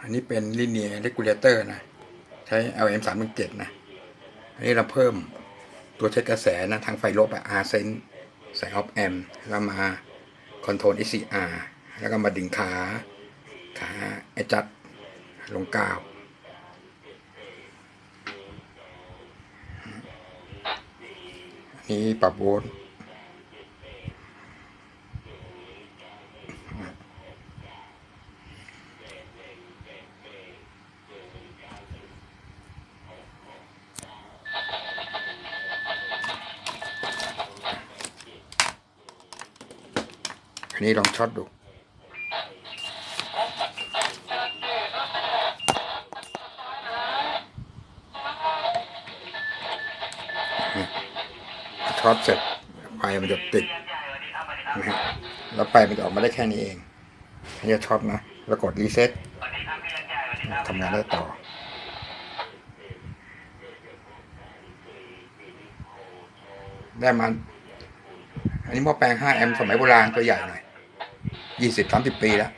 อันนี้เป็นลิเนียเ e กูเลเตอร์นะ ใช้ LM 3 1 7นะ อันนี้เราเพิ่มตัวเช็คกระแสนะทางไฟลบอะ R s e n s ใส่ Op Amp แล้วมาคอนโทรล SCR แล้วก็มาดึงขา ขาไอจัดลงกาวนนี้ปรับโวลต์ อันนี้ลองช็อตดู ช็อตเสร็จไฟมันจะติดนะฮะแล้วไฟมันจะออกมาได้แค่นี้เองอันนี้ช็อตนะ แล้วกดรีเซ็ตทำงานได้ต่อได้มา อันนี้หม้อแปลง 5 แอมป์สมัยโบราณตัวใหญ่หน่อย ยี่สิบสามสิบปีแล้ว